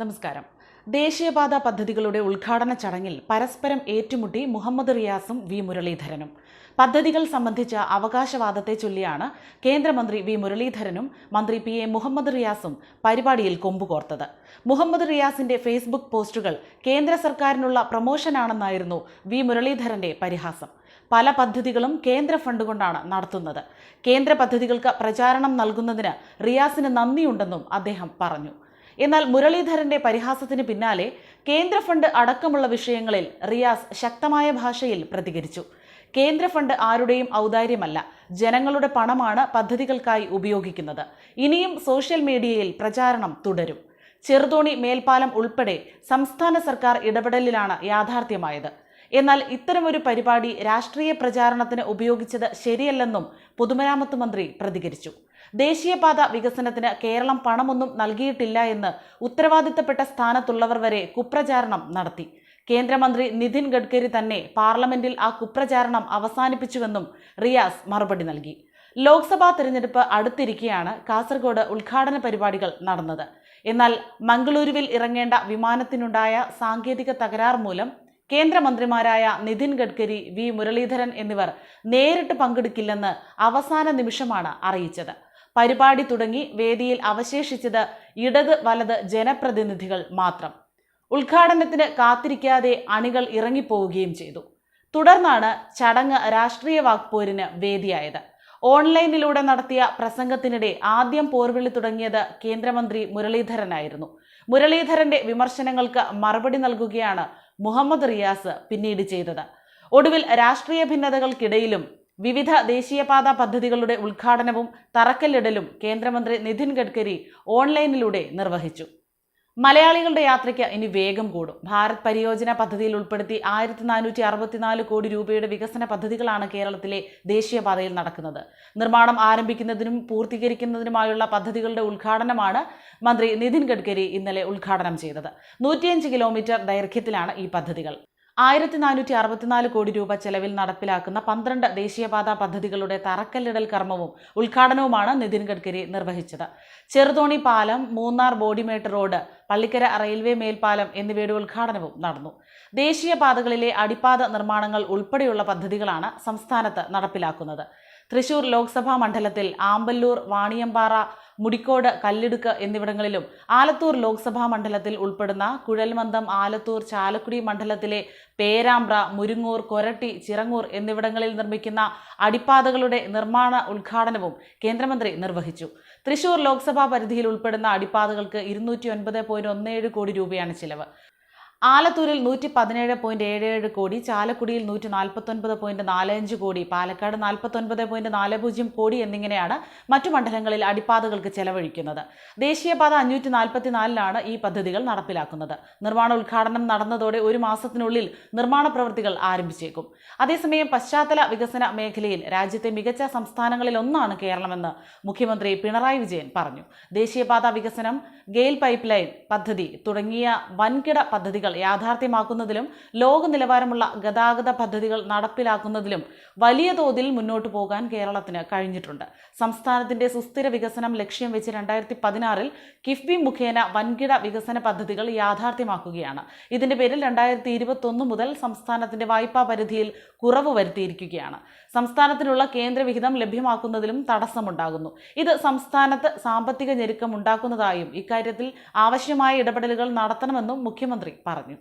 നമസ്കാരം. ദേശീയപാത പദ്ധതികളുടെ ഉദ്ഘാടന ചടങ്ങിൽ പരസ്പരം ഏറ്റുമുട്ടി മുഹമ്മദ് റിയാസും വി മുരളീധരനും. പദ്ധതികൾ സംബന്ധിച്ച അവകാശവാദത്തെ ചൊല്ലിയാണ് കേന്ദ്രമന്ത്രി വി മുരളീധരനും മന്ത്രി പി എ മുഹമ്മദ് റിയാസും പരിപാടിയിൽ കൊമ്പുകോർത്തത്. മുഹമ്മദ് റിയാസിന്റെ ഫേസ്ബുക്ക് പോസ്റ്റുകൾ കേന്ദ്ര സർക്കാരിനുള്ള പ്രമോഷനാണെന്നായിരുന്നു വി മുരളീധരന്റെ പരിഹാസം. പല പദ്ധതികളും കേന്ദ്ര ഫണ്ട് കൊണ്ടാണ് നടത്തുന്നത്. കേന്ദ്ര പദ്ധതികൾക്ക് പ്രചാരണം നൽകുന്നതിന് റിയാസിന് നന്ദിയുണ്ടെന്നും അദ്ദേഹം പറഞ്ഞു. എന്നാൽ മുരളീധരന്റെ പരിഹാസത്തിന് പിന്നാലെ കേന്ദ്ര ഫണ്ട് അടക്കമുള്ള വിഷയങ്ങളിൽ റിയാസ് ശക്തമായ ഭാഷയിൽ പ്രതികരിച്ചു. കേന്ദ്ര ഫണ്ട് ആരുടെയും ഔദാര്യമല്ല ജനങ്ങളുടെ പണമാണ് പദ്ധതികൾക്കായി ഉപയോഗിക്കുന്നത്. ഇനിയും സോഷ്യൽ മീഡിയയിൽ പ്രചാരണം തുടരും. ചെറുതോണി മേൽപ്പാലം ഉൾപ്പെടെ സംസ്ഥാന സർക്കാർ ഇടപെടലിലാണ് യാഥാർത്ഥ്യമായത്. എന്നാൽ ഇത്തരമൊരു പരിപാടി രാഷ്ട്രീയ പ്രചാരണത്തിന് ഉപയോഗിച്ചത് ശരിയല്ലെന്നും പൊതുമരാമത്ത് മന്ത്രി പ്രതികരിച്ചു. ദേശീയപാത വികസനത്തിന് കേരളം പണമൊന്നും നൽകിയിട്ടില്ല എന്ന് ഉത്തരവാദിത്തപ്പെട്ട സ്ഥാനത്തുള്ളവർ വരെ കുപ്രചാരണം നടത്തി. കേന്ദ്രമന്ത്രി നിതിൻ ഗഡ്കരി തന്നെ പാർലമെന്റിൽ ആ കുപ്രചാരണം അവസാനിപ്പിച്ചുവെന്നും റിയാസ് മറുപടി നൽകി. ലോക്സഭാ തെരഞ്ഞെടുപ്പ് അടുത്തിരിക്കെയാണ് കാസർഗോഡ് ഉദ്ഘാടന പരിപാടികൾ നടന്നത്. എന്നാൽ മംഗളൂരുവിൽ ഇറങ്ങേണ്ട വിമാനത്തിനുണ്ടായ സാങ്കേതിക തകരാർ മൂലം കേന്ദ്രമന്ത്രിമാരായ നിതിൻ ഗഡ്കരി വി. മുരളീധരൻ എന്നിവർ നേരിട്ട് പങ്കെടുക്കില്ലെന്ന് അവസാന നിമിഷമാണ് അറിയിച്ചത്. പരിപാടി തുടങ്ങി വേദിയിൽ അവശേഷിച്ചത് ഇടത് വലത് ജനപ്രതിനിധികൾ മാത്രം. ഉദ്ഘാടനത്തിന് കാത്തിരിക്കാതെ അണികൾ ഇറങ്ങിപ്പോവുകയും ചെയ്തു. തുടർന്നാണ് ചടങ്ങ് രാഷ്ട്രീയ വാക്പോരിന് വേദിയായത്. ഓൺലൈനിലൂടെ നടത്തിയ പ്രസംഗത്തിനിടെ ആദ്യം പോർവിളി തുടങ്ങിയത് കേന്ദ്രമന്ത്രി മുരളീധരനായിരുന്നു. മുരളീധരന്റെ വിമർശനങ്ങൾക്ക് മറുപടി നൽകുകയാണ് മുഹമ്മദ് റിയാസ് പിന്നീട് ചെയ്തത്. ഒടുവിൽ രാഷ്ട്രീയ ഭിന്നതകൾക്കിടയിലും വിവിധ ദേശീയപാത പദ്ധതികളുടെ ഉദ്ഘാടനവും തറക്കല്ലിടലും കേന്ദ്രമന്ത്രി നിതിൻ ഗഡ്കരി ഓൺലൈനിലൂടെ നിർവഹിച്ചു. മലയാളികളുടെ യാത്രയ്ക്ക് ഇനി വേഗം കൂടും. ഭാരത് പരിയോജന പദ്ധതിയിൽ ഉൾപ്പെടുത്തി ആയിരത്തി നാനൂറ്റി അറുപത്തിനാല് കോടി രൂപയുടെ വികസന പദ്ധതികളാണ് കേരളത്തിലെ ദേശീയപാതയിൽ നടക്കുന്നത്. നിർമ്മാണം ആരംഭിക്കുന്നതിനും പൂർത്തീകരിക്കുന്നതിനുമായുള്ള പദ്ധതികളുടെ ഉദ്ഘാടനമാണ് മന്ത്രി നിതിൻ ഗഡ്കരി ഇന്നലെ ഉദ്ഘാടനം ചെയ്തത്. നൂറ്റിയഞ്ച് കിലോമീറ്റർ ദൈർഘ്യത്തിലാണ് ഈ പദ്ധതികൾ. ആയിരത്തി നാനൂറ്റി അറുപത്തിനാല് കോടി രൂപ ചെലവിൽ നടപ്പിലാക്കുന്ന പന്ത്രണ്ട് ദേശീയപാതാ പദ്ധതികളുടെ തറക്കല്ലിടൽ കർമ്മവും ഉദ്ഘാടനവുമാണ് നിതിൻ ഗഡ്കരി നിർവഹിച്ചത്. ചെറുതോണി പാലം മൂന്നാർ ബോഡിമേട്ട് റോഡ് പള്ളിക്കര റെയിൽവേ മേൽപ്പാലം എന്നിവയുടെ ഉദ്ഘാടനവും നടന്നു. ദേശീയപാതകളിലെ അടിപ്പാത നിർമ്മാണങ്ങൾ ഉൾപ്പെടെയുള്ള പദ്ധതികളാണ് സംസ്ഥാനത്ത് നടപ്പിലാക്കുന്നത്. തൃശൂർ ലോക്സഭാ മണ്ഡലത്തിൽ ആമ്പല്ലൂർ വാണിയമ്പാറ മുടിക്കോട് കല്ലിടുക്ക് എന്നിവിടങ്ങളിലും ആലത്തൂർ ലോക്സഭാ മണ്ഡലത്തിൽ ഉൾപ്പെടുന്ന കുഴൽമന്ദം ആലത്തൂർ ചാലക്കുടി മണ്ഡലത്തിലെ പേരാമ്പ്ര മുരുങ്ങൂർ കൊരട്ടി ചിറങ്ങൂർ എന്നിവിടങ്ങളിൽ നിർമ്മിക്കുന്ന അടിപ്പാതകളുടെ നിർമ്മാണ ഉദ്ഘാടനവും കേന്ദ്രമന്ത്രി നിർവഹിച്ചു. തൃശൂർ ലോക്സഭാ പരിധിയിൽ ഉൾപ്പെടുന്ന അടിപ്പാതകൾക്ക് ഇരുന്നൂറ്റി കോടി രൂപയാണ് ചിലവ്. ആലത്തൂരിൽ നൂറ്റി പതിനേഴ് പോയിന്റ് ഏഴ് ഏഴ് കോടി ചാലക്കുടിയിൽ നൂറ്റി നാൽപ്പത്തൊൻപത് പോയിന്റ് നാല് അഞ്ച് കോടി പാലക്കാട് നാൽപ്പത്തൊൻപത് പോയിന്റ് നാല് പൂജ്യം കോടി എന്നിങ്ങനെയാണ് മറ്റു മണ്ഡലങ്ങളിൽ അടിപ്പാതകൾക്ക് ചെലവഴിക്കുന്നത്. ദേശീയപാത അഞ്ഞൂറ്റി നാൽപ്പത്തിനാലിലാണ് ഈ പദ്ധതികൾ നടപ്പിലാക്കുന്നത്. നിർമ്മാണ ഉദ്ഘാടനം നടന്നതോടെ ഒരു മാസത്തിനുള്ളിൽ നിർമ്മാണ പ്രവൃത്തികൾ ആരംഭിച്ചേക്കും. അതേസമയം പശ്ചാത്തല വികസന മേഖലയിൽ രാജ്യത്തെ മികച്ച സംസ്ഥാനങ്ങളിൽ ഒന്നാണ് കേരളമെന്ന് മുഖ്യമന്ത്രി പിണറായി വിജയൻ പറഞ്ഞു. ദേശീയപാത വികസനം ഗെയിൽ പൈപ്പ് ലൈൻ പദ്ധതി തുടങ്ങിയ വൻകിട പദ്ധതികൾ യാഥാർത്ഥ്യമാക്കുന്നതിലും ലോക നിലവാരമുള്ള ഗതാഗത പദ്ധതികൾ നടപ്പിലാക്കുന്നതിലും വലിയ തോതിൽ മുന്നോട്ടു പോകാൻ കേരളത്തിന് കഴിഞ്ഞിട്ടുണ്ട്. സംസ്ഥാനത്തിന്റെ സുസ്ഥിര വികസനം ലക്ഷ്യം വെച്ച് രണ്ടായിരത്തി പതിനാറിൽ കിഫ്ബി മുഖേന വൻകിട വികസന പദ്ധതികൾ യാഥാർത്ഥ്യമാക്കുകയാണ്. ഇതിന്റെ പേരിൽ രണ്ടായിരത്തി ഇരുപത്തൊന്ന് മുതൽ സംസ്ഥാനത്തിന്റെ വായ്പാ പരിധിയിൽ കുറവ് വരുത്തിയിരിക്കുകയാണ്. സംസ്ഥാനത്തിനുള്ള കേന്ദ്രവിഹിതം ലഭ്യമാക്കുന്നതിലും തടസ്സമുണ്ടാകുന്നു. ഇത് സംസ്ഥാനത്ത് സാമ്പത്തിക ഞെരുക്കം ഉണ്ടാക്കുന്നതായും ഇക്കാര്യത്തിൽ ആവശ്യമായ ഇടപെടലുകൾ നടത്തണമെന്നും മുഖ്യമന്ത്രി പറഞ്ഞു. banget ya.